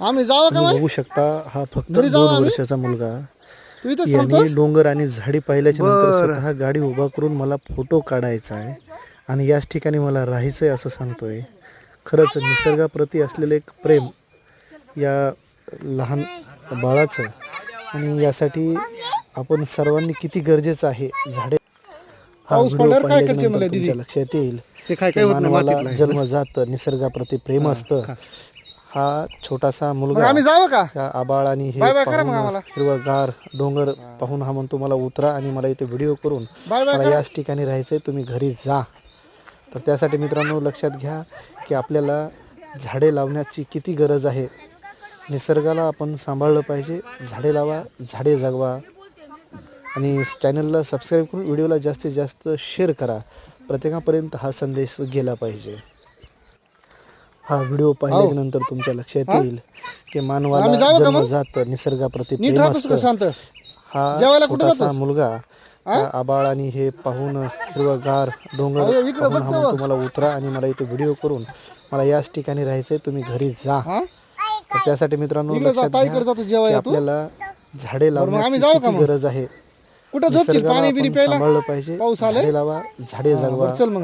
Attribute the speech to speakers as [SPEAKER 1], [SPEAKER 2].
[SPEAKER 1] आम्ही जावं का
[SPEAKER 2] बघू शकता हा फक्त दोन? वर्षाचा मुलगा. याने डोंगर आणि झाडी पाहिल्याच्या नंतर स्वतः गाडी उभा करून मला फोटो काढायचा आहे. आणि याच ठिकाणी मला राहायचं आहे असं सांगतोय. खरंच निसर्गाप्रती असलेलं एक प्रेम या लहान बाळाचं. आणि यासाठी आपण सर्वांनी किती गरजेचं आहे झाडे हा व्हिडिओ लक्षात येईल.
[SPEAKER 1] ते काय
[SPEAKER 2] की
[SPEAKER 1] काय होत नाही
[SPEAKER 2] मानवाला
[SPEAKER 1] मातीतलं आहे.
[SPEAKER 2] जन्मजात निसर्गाप्रती प्रेम असतं. हा छोटासा मुलगा
[SPEAKER 1] आम्ही जावं का?
[SPEAKER 2] त्या आबाळ आणि हे
[SPEAKER 1] बाय बाय करा मग
[SPEAKER 2] पाहून
[SPEAKER 1] आम्हाला.
[SPEAKER 2] हिरवागार डोंगर पाहून हा म्हणतो मला उतरा आणि मला इथे व्हिडिओ करून
[SPEAKER 1] बाय बाय
[SPEAKER 2] मला. याच ठिकाणी राहायचंय तुम्ही घरी जा. तर त्यासाठी मित्रांनो लक्षात घ्या की आपल्याला झाडे लावण्याची किती गरज आहे. निसर्गाला आपण सांभाळलं पाहिजे. झाडे लावा झाडे जगवा. आणि चॅनलला सबस्क्राईब करून व्हिडिओला जास्तीत जास्त शेअर करा. प्रत्येकापर्यंत हा संदेश गेला पाहिजे. हा व्हिडिओ पाहिल्याच्या नंतर तुमच्या लक्षात येईल की
[SPEAKER 1] आम्ही
[SPEAKER 2] मानवाला
[SPEAKER 1] जाऊ का मग?
[SPEAKER 2] जन्मजात निसर्गाप्रती
[SPEAKER 1] नीट
[SPEAKER 2] प्रेम
[SPEAKER 1] राहतोस का
[SPEAKER 2] असतं.
[SPEAKER 1] शांत?
[SPEAKER 2] हा
[SPEAKER 1] जेवायला कुठं
[SPEAKER 2] छोटासा
[SPEAKER 1] जातोस?
[SPEAKER 2] मुलगा आबाळ आणि हे पाहून हिरवागार डोंगर
[SPEAKER 1] अयो, इकडं
[SPEAKER 2] पाहून
[SPEAKER 1] बघ
[SPEAKER 2] हा
[SPEAKER 1] ना
[SPEAKER 2] म्हणतो मला उतरा आणि मला इथे व्हिडिओ करून मला याच ठिकाणी राहायचंय तुम्ही घरी जा.
[SPEAKER 1] हा?
[SPEAKER 2] तर त्यासाठी मित्रांनो
[SPEAKER 1] इकडं जा,
[SPEAKER 2] लक्षात घ्या
[SPEAKER 1] ताईकडे जातो
[SPEAKER 2] की
[SPEAKER 1] जेवायला तू
[SPEAKER 2] आपल्याला झाडे
[SPEAKER 1] आम्ही
[SPEAKER 2] लावण्याची
[SPEAKER 1] जाऊ का
[SPEAKER 2] किती
[SPEAKER 1] मग?
[SPEAKER 2] गरज आहे.
[SPEAKER 1] कुठं झोपतील?
[SPEAKER 2] निसर्गाला
[SPEAKER 1] पाणी बिणी
[SPEAKER 2] आपण
[SPEAKER 1] प्यायला?
[SPEAKER 2] सांभाळलं पाहिजे.
[SPEAKER 1] पाऊस आलाय?
[SPEAKER 2] झाडे लावा झाडे जगवा.
[SPEAKER 1] चल मग.